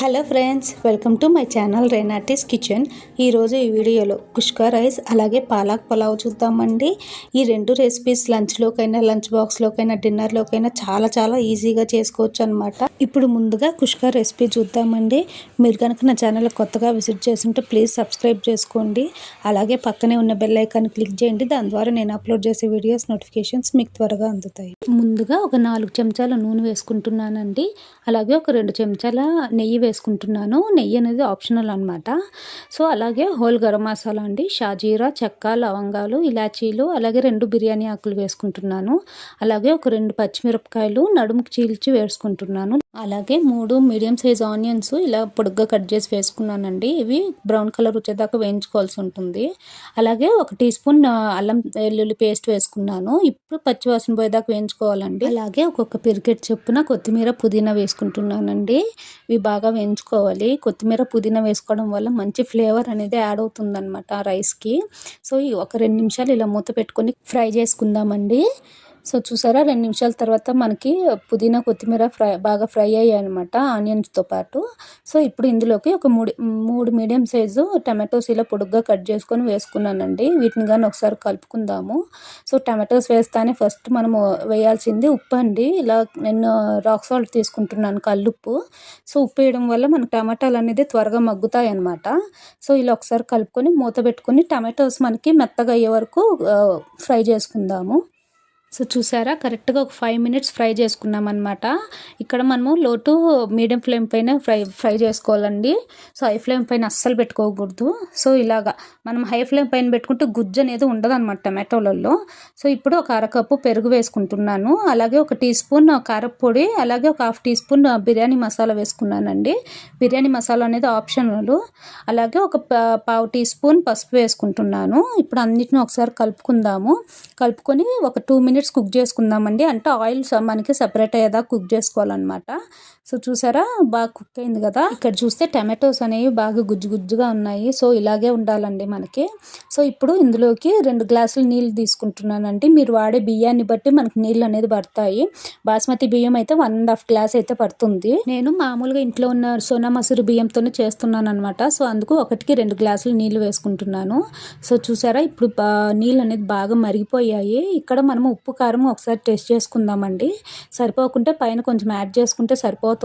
Hello friends welcome to my channel Renati's kitchen. ఈరోజు ఈ వీడియోలో కుష్కా రైస్ అలాగే పాలాక్ పులావ్ చూద్దామండి. ఈ రెండు రెసిపీస్ లంచ్లోకైనా లంచ్ బాక్స్లోకైనా డిన్నర్లోకైనా చాలా చాలా ఈజీగా చేసుకోవచ్చు అనమాట ఇప్పుడు ముందుగా కుష్కా రెసిపీ చూద్దామండి. మీరు కనుక నా ఛానల్ కొత్తగా విజిట్ చేస్తుంటే ప్లీజ్ సబ్స్క్రైబ్ చేసుకోండి. అలాగే పక్కనే ఉన్న బెల్ ఐకాన్ క్లిక్ చేయండి. దాని ద్వారా నేను అప్లోడ్ చేసే వీడియోస్ నోటిఫికేషన్స్ మీకు త్వరగా అందుతాయి. ముందుగా ఒక నాలుగు చెంచాల నూనె వేసుకుంటున్నానండి. అలాగే ఒక రెండు చెంచాల నెయ్యి వేసుకుంటున్నాను. నెయ్యి అనేది ఆప్షనల్ అనమాట సో అలాగే హోల్ గరం మసాలా అండి. షాజీరా చెక్క లవంగాలు ఇలాచీలు అలాగే రెండు బిర్యానీ ఆకులు వేసుకుంటున్నాను. అలాగే ఒక రెండు పచ్చిమిరపకాయలు నడుముకి చీల్చి వేసుకుంటున్నాను. అలాగే మూడు మీడియం సైజ్ ఆనియన్స్ ఇలా పొడుగ్గా కట్ చేసి వేసుకున్నానండి. ఇవి బ్రౌన్ కలర్ వచ్చేదాకా వేయించుకోవాల్సి ఉంటుంది. అలాగే ఒక టీ స్పూన్ అల్లం వెల్లుల్లి పేస్ట్ వేసుకున్నాను. ఇప్పుడు పచ్చివాసన పోయేదాకా వేయించుకోవాలండి. అలాగే ఒక్కొక్క పిరికెట్ చొప్పున కొత్తిమీర పుదీనా వేసుకుంటున్నానండి. ఇవి బాగా వేయించుకోవాలి. కొత్తిమీర పుదీనా వేసుకోవడం వల్ల మంచి ఫ్లేవర్ అనేది యాడ్ అవుతుంది అనమాట రైస్కి. సో ఒక రెండు నిమిషాలు ఇలా మూత పెట్టుకొని ఫ్రై చేసుకుందామండి. సో చూసారా రెండు నిమిషాల తర్వాత మనకి పుదీనా కొత్తిమీర ఫ్రై బాగా ఫ్రై అయ్యాయి అనమాట ఆనియన్స్తో పాటు. సో ఇప్పుడు ఇందులోకి ఒక మూడు మూడు మీడియం సైజు టమాటోస్ ఇలా పొడుగ్గా కట్ చేసుకొని వేసుకున్నానండి. వీటిని కానీ ఒకసారి కలుపుకుందాము. సో టమాటోస్ వేస్తానే ఫస్ట్ మనము వేయాల్సింది ఉప్పు అండి. ఇలా నేను రాక్ సాల్ట్ తీసుకుంటున్నాను కల్లుప్పు. సో ఉప్పు వేయడం వల్ల మనకు టమాటాలు అనేది త్వరగా మగ్గుతాయి అనమాట సో ఇలా ఒకసారి కలుపుకొని మూత పెట్టుకొని టమాటోస్ మనకి మెత్తగా అయ్యే వరకు ఫ్రై చేసుకుందాము. సో చూసారా? కరెక్ట్గా ఒక ఫైవ్ మినిట్స్ ఫ్రై చేసుకున్నాం అనమాట ఇక్కడ మనము లో టు మీడియం ఫ్లేమ్ పైన ఫ్రై ఫ్రై చేసుకోవాలండి. సో హై ఫ్లేమ్ పైన అస్సలు పెట్టుకోకూడదు. సో ఇలాగా మనం హై ఫ్లేమ్ పైన పెట్టుకుంటే గుజ్జు అనేది ఉండదు అనమాట టమాటోలలో సో ఇప్పుడు ఒక అరకప్పు పెరుగు వేసుకుంటున్నాను. అలాగే ఒక టీ స్పూన్ కారపొడి అలాగే ఒక half teaspoon biryani masala వేసుకున్నానండి. బిర్యానీ మసాలా అనేది ఆప్షనల్. అలాగే ఒక పావు టీ స్పూన్ పసుపు వేసుకుంటున్నాను. ఇప్పుడు అన్నిటిని ఒకసారి కలుపుకుందాము. కలుపుకొని ఒక టూ మినిట్స్ కుక్ చేసుకుందామండి. అంటే ఆయిల్ స- మనకి సపరేట్ అయ్యేదా కుక్ చేసుకోవాలన్నమాట. సో చూసారా? బాగా కుక్ అయింది కదా? ఇక్కడ చూస్తే టమాటోస్ అనేవి బాగా గుజ్జు గుజ్జుగా ఉన్నాయి. సో ఇలాగే ఉండాలండి మనకి. సో ఇప్పుడు ఇందులోకి రెండు గ్లాసులు నీళ్ళు తీసుకుంటున్నానండి. మీరు వాడే బియ్యాన్ని బట్టి మనకి నీళ్ళు అనేది పడతాయి. బాస్మతి బియ్యం అయితే వన్ అండ్ హాఫ్ గ్లాస్ అయితే పడుతుంది. నేను మామూలుగా ఇంట్లో ఉన్న సోనా మసూరి బియ్యంతోనే చేస్తున్నాను అనమాట సో అందుకు ఒకటికి రెండు గ్లాసులు నీళ్ళు వేసుకుంటున్నాను. సో చూసారా? ఇప్పుడు బా నీళ్ళు అనేది బాగా మరిగిపోయాయి. ఇక్కడ మనము ఉప్పు కారం ఒకసారి టేస్ట్ చేసుకుందామండి. సరిపోకుంటే పైన కొంచెం యాడ్ చేసుకుంటే సరిపోతుంది.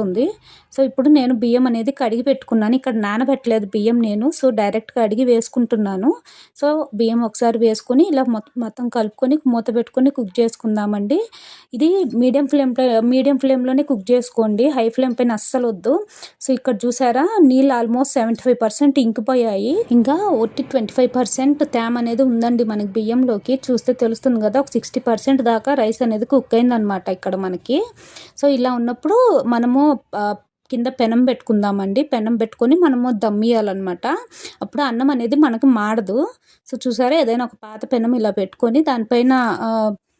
సో ఇప్పుడు నేను బియ్యం అనేది కడిగి పెట్టుకున్నాను. ఇక్కడ నానబెట్టలేదు బియ్యం నేను. సో డైరెక్ట్గా అడిగి వేసుకుంటున్నాను. సో బియ్యం ఒకసారి వేసుకొని ఇలా మొత్తం మొత్తం కలుపుకొని మూత పెట్టుకొని కుక్ చేసుకుందామండి. ఇది మీడియం ఫ్లేమ్ మీడియం ఫ్లేమ్లోనే కుక్ చేసుకోండి. హై ఫ్లేమ్ పైన అస్సలు వద్దు. సో ఇక్కడ చూసారా? నీళ్ళు ఆల్మోస్ట్ సెవెంటీ ఫైవ్ పర్సెంట్ ఇంకిపోయాయి. ఇంకా ఒట్టి ట్వంటీ ఫైవ్ పర్సెంట్ తేమ అనేది ఉందండి మనకి బియ్యంలోకి. చూస్తే తెలుస్తుంది కదా ఒక సిక్స్టీ పర్సెంట్ దాకా రైస్ అనేది కుక్ అయిందనమాట ఇక్కడ మనకి. సో ఇలా ఉన్నప్పుడు మనము కింద పెనం పెట్టుకుందామండి. పెనం పెట్టుకొని మనము దమ్మియాలన్నమాట అప్పుడు అన్నం అనేది మనకు మాడదు. సో చూసారా ఏదైనా ఒక పాత పెనం ఇలా పెట్టుకొని దానిపైన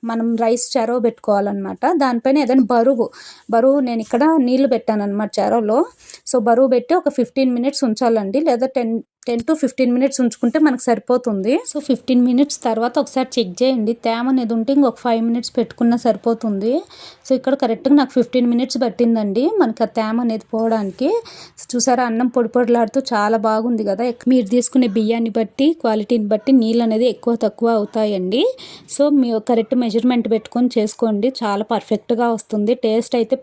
మనం రైస్ చెరవ పెట్టుకోవాలన్నమాట. దానిపైన ఏదైనా బరువు బరువు నేను ఇక్కడ నీళ్ళు పెట్టాను అనమాట చెరవలో సో బరువు పెట్టి ఒక ఫిఫ్టీన్ మినిట్స్ ఉంచాలండి. లేదా ten ten to fifteen minutes ఉంచుకుంటే మనకు సరిపోతుంది. సో ఫిఫ్టీన్ మినిట్స్ తర్వాత ఒకసారి చెక్ చేయండి. తేమ అనేది ఉంటే ఇంకొక ఫైవ్ మినిట్స్ పెట్టుకున్నా సరిపోతుంది. సో ఇక్కడ కరెక్ట్గా నాకు ఫిఫ్టీన్ మినిట్స్ పట్టిందండి మనకి ఆ తేమ అనేది పోవడానికి. చూసారా అన్నం పొడి పొడిలాడుతూ చాలా బాగుంది కదా. మీరు తీసుకునే బియ్యాన్ని బట్టి క్వాలిటీని బట్టి నీళ్ళు అనేది ఎక్కువ తక్కువ అవుతాయండి. సో మీ కరెక్ట్ మెజర్మెంట్ పెట్టుకొని చేసుకోండి. చాలా పర్ఫెక్ట్గా వస్తుంది. టేస్ట్ అయితే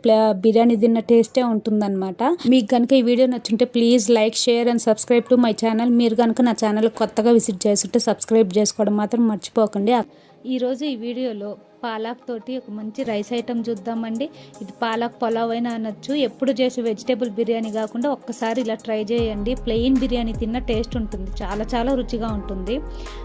బిర్యానీ తిన్న టేస్టే ఉంటుందన్నమాట. మీకు కనుక ఈ video నచ్చుంటే please like share and subscribe to my channel. Channel. మీరు కనుక నా ఛానల్ కొత్తగా విజిట్ చేస్తుంటే సబ్స్క్రైబ్ చేసుకోవడం మాత్రం మర్చిపోకండి. ఈరోజు ఈ వీడియోలో పాలాక్ తోటి ఒక మంచి రైస్ ఐటెం చూద్దామండి. ఇది పాలాక్ పులావ్ అయినా అనొచ్చు. ఎప్పుడు చేసే వెజిటేబుల్ బిర్యానీ కాకుండా ఒక్కసారి ఇలా ట్రై చేయండి. ప్లెయిన్ బిర్యానీ తిన్న టేస్ట్ ఉంటుంది. చాలా చాలా రుచిగా ఉంటుంది.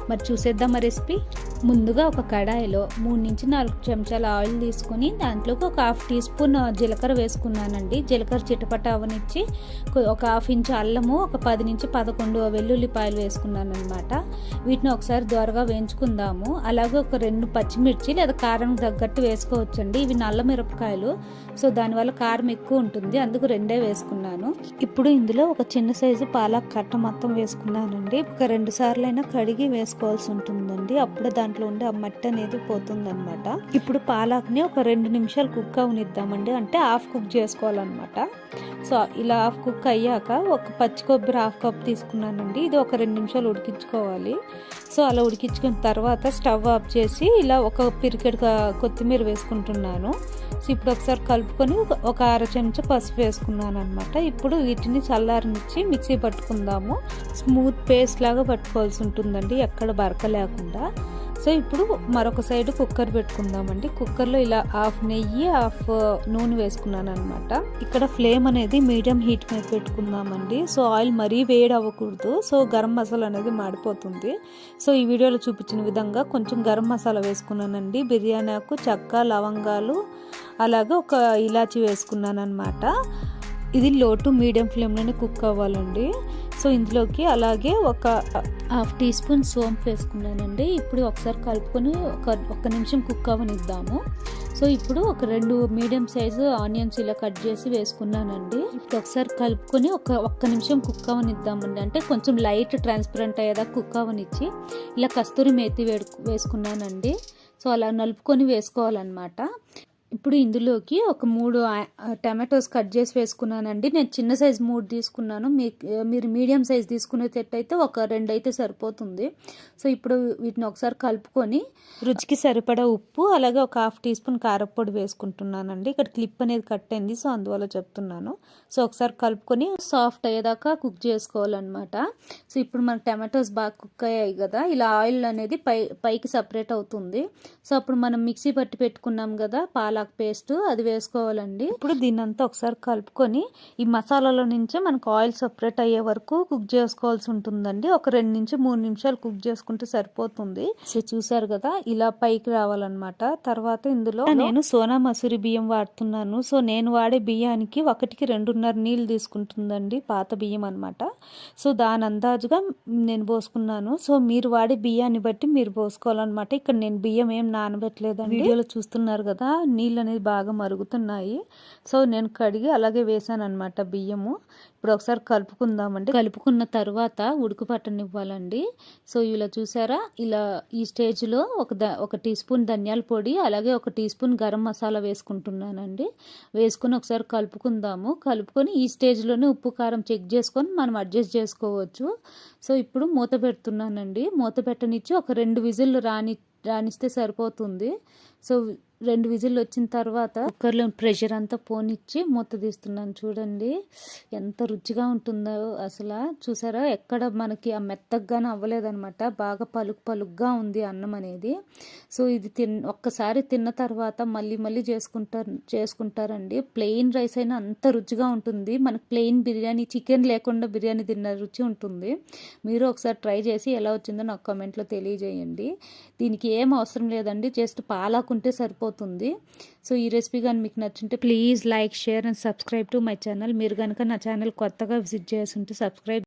మరి చూసేద్దాం రెసిపీ. ముందుగా ఒక కడాయిలో మూడు నుంచి నాలుగు చెంచాల ఆయిల్ తీసుకొని దాంట్లోకి ఒక హాఫ్ టీ స్పూన్ జీలకర్ర వేసుకున్నానండి. జీలకర్ర చిటపట అవనిచ్చి ఒక హాఫ్ ఇంచు అల్లము ఒక పది నుంచి పదకొండు వెల్లుల్లిపాయలు వేసుకున్నాను అనమాట వీటిని ఒకసారి దోరగా వేయించుకుందాము. అలాగే ఒక రెండు పచ్చిమిర్చి లేదా కారం తగ్గట్టు వేసుకోవచ్చండి. ఇవి నల్ల మిరపకాయలు. సో దానివల్ల కారం ఎక్కువ ఉంటుంది. అందుకు రెండే వేసుకున్నాను. ఇప్పుడు ఇందులో ఒక చిన్న సైజు పాలక్ కట్ట మొత్తం వేసుకున్నానండి. ఒక రెండు సార్లైనా అయినా కడిగి వేసుకోవాల్సి ఉంటుందండి. అప్పుడే దాంట్లో ఉండే ఆ మట్టి అనేది పోతుందన్నమాట. ఇప్పుడు పాలక్ని ఒక రెండు నిమిషాలు కుక్ అవనిద్దామండి. అంటే హాఫ్ కుక్ చేసుకోవాలన్నమాట. సో ఇలా హాఫ్ కుక్ అయ్యాక ఒక పచ్చి కొబ్బరి హాఫ్ కప్ తీసుకున్నానండి. ఇది ఒక రెండు నిమిషాలు ఉడికించుకోవాలి. సో అలా ఉడికించుకున్న తర్వాత స్టవ్ ఆఫ్ చేసి ఇలా ఒక పిరికెడు కొత్తిమీర వేసుకుంటున్నాను. సో ఇప్పుడు ఒకసారి కలుపుకొని ఒక- ఒక అర చెంచా పసుపు వేసుకున్నాను అనమాట ఇప్పుడు వీటిని చల్లారనిచ్చి మిక్సీ పట్టుకుందాము. స్మూత్ పేస్ట్ లాగా పట్టుకోవాల్సి ఉంటుందండి ఎక్కడ బరక లేకుండా సో ఇప్పుడు మరొక సైడ్ కుక్కర్ పెట్టుకుందామండి. కుక్కర్లో ఇలా హాఫ్ నెయ్యి హాఫ్ నూనె వేసుకున్నాను అనమాట ఇక్కడ ఫ్లేమ్ అనేది మీడియం హీట్ మీద పెట్టుకుందామండి. సో ఆయిల్ మరీ వేడి అవ్వకూడదు సో గరం మసాలా అనేది మాడిపోతుంది. సో ఈ వీడియోలో చూపించిన విధంగా కొంచెం గరం మసాలా వేసుకున్నానండి. బిర్యానీ ఆకు చెక్క లవంగాలు అలాగే ఒక ఇలాచి వేసుకున్నాను అనమాట ఇది లో టు మీడియం ఫ్లేమ్లోనే కుక్ అవ్వాలండి. సో ఇందులోకి అలాగే ఒక హాఫ్ టీ స్పూన్ సోంపు వేసుకున్నానండి. ఇప్పుడు ఒకసారి కలుపుకొని ఒక ఒక్క నిమిషం కుక్ అవనిద్దాము. సో ఇప్పుడు ఒక రెండు మీడియం సైజు ఆనియన్స్ ఇలా కట్ చేసి వేసుకున్నానండి. ఇప్పుడు ఒకసారి కలుపుకొని ఒక ఒక్క నిమిషం కుక్ అవనిద్దామండి. అంటే కొంచెం లైట్ ట్రాన్స్పరెంట్ అయ్యేదాకా కుక్ అవనిచ్చి ఇలా కస్తూరి మేతి వేడు వేసుకున్నానండి. సో అలా నలుపుకొని వేసుకోవాలన్నమాట. ఇప్పుడు ఇందులోకి ఒక మూడు టమాటోస్ కట్ చేసి వేసుకున్నానండి. నేను చిన్న సైజ్ మూడు తీసుకున్నాను. మీ మీరు మీడియం సైజ్ తీసుకునేటట్టయితే ఒక రెండు అయితే సరిపోతుంది. సో ఇప్పుడు వీటిని ఒకసారి కలుపుకొని రుచికి సరిపడా ఉప్పు అలాగే ఒక హాఫ్ టీ స్పూన్ కారపొడి వేసుకుంటున్నానండి. ఇక్కడ క్లిప్ అనేది కట్ అయింది సో అందువల్ల చెప్తున్నాను. సో ఒకసారి కలుపుకొని సాఫ్ట్ అయ్యేదాకా కుక్ చేసుకోవాలన్నమాట. సో ఇప్పుడు మన టమాటోస్ బాగా కుక్ అయ్యాయి కదా ఇలా ఆయిల్ అనేది పై పైకి సపరేట్ అవుతుంది. సో అప్పుడు మనం మిక్సీ పట్టి పెట్టుకున్నాం కదా పాలక్ పేస్ట్ అది వేసుకోవాలండి. ఇప్పుడు దీన్ని అంతా ఒకసారి కలుపుకొని ఈ మసాలాలో నుంచి మనకు ఆయిల్ సపరేట్ అయ్యే వరకు కుక్ చేసుకోవాల్సి ఉంటుందండి. ఒక రెండు నుంచి మూడు నిమిషాలు కుక్ చేసుకుంటే సరిపోతుంది. చూసారు కదా ఇలా పైకి రావాలన్నమాట. తర్వాత ఇందులో నేను సోనా మసూరి బియ్యం వాడుతున్నాను. సో నేను వాడే బియ్యానికి ఒకటికి రెండున్నర నీళ్ళు తీసుకుంటుందండి పాత బియ్యం అనమాట సో దాని అందాజుగా నేను పోసుకున్నాను. సో మీరు వాడే బియ్యాన్ని బట్టి మీరు పోసుకోవాలన్నమాట. ఇక్కడ నేను బియ్యం ఏం నానబెట్టలేదండి. వీడియోలో చూస్తున్నారు కదా నీళ్ళు నీళ్ళు అనేది బాగా మరుగుతున్నాయి. సో నేను కడిగి అలాగే వేసాను అనమాట బియ్యము. ఇప్పుడు ఒకసారి కలుపుకుందామండి. కలుపుకున్న తర్వాత ఉడుకు పట్టనివ్వాలండి సో ఇలా చూసారా? ఇలా ఈ స్టేజ్లో ఒక ద ఒక టీ స్పూన్ ధనియాల పొడి అలాగే ఒక టీ స్పూన్ గరం మసాలా వేసుకుంటున్నానండి. వేసుకుని ఒకసారి కలుపుకుందాము. కలుపుకొని ఈ స్టేజ్లోనే ఉప్పు కారం చెక్ చేసుకొని మనం అడ్జస్ట్ చేసుకోవచ్చు. సో ఇప్పుడు మూత పెడుతున్నానండి. మూత పెట్టనిచ్చి ఒక రెండు విజిల్లు రాని రానిస్తే సరిపోతుంది. సో రెండు విజిల్లు వచ్చిన తర్వాత కుక్కర్లో ప్రెషర్ అంతా పోనిచ్చి మూత తీస్తున్నాను చూడండి. ఎంత రుచిగా ఉంటుందో అసలు. చూసారా? ఎక్కడ మనకి ఆ మెత్తగానే అవ్వలేదనమాట బాగా పలుకు పలుగ్గా ఉంది అన్నం అనేది. సో ఇది తిన్ ఒక్కసారి తిన్న తర్వాత మళ్ళీ మళ్ళీ చేసుకుంటారు చేసుకుంటారండి. ప్లెయిన్ రైస్ అయినా అంత రుచిగా ఉంటుంది. మనకు ప్లెయిన్ బిర్యానీ చికెన్ లేకుండా బిర్యానీ తిన్న రుచి ఉంటుంది. మీరు ఒకసారి ట్రై చేసి ఎలా వచ్చిందో నాకు కామెంట్లో తెలియజేయండి. దీనికి ఏం అవసరం లేదండి. జస్ట్ పాలాకుంటే సరిపోతుంది సో ఈ రెసిపీ కానీ మీకు నచ్చుంటే please like share and subscribe to my channel. మీరు కనుక నా ఛానల్ కొత్తగా విజిట్ చేస్తుంటే సబ్స్క్రైబ్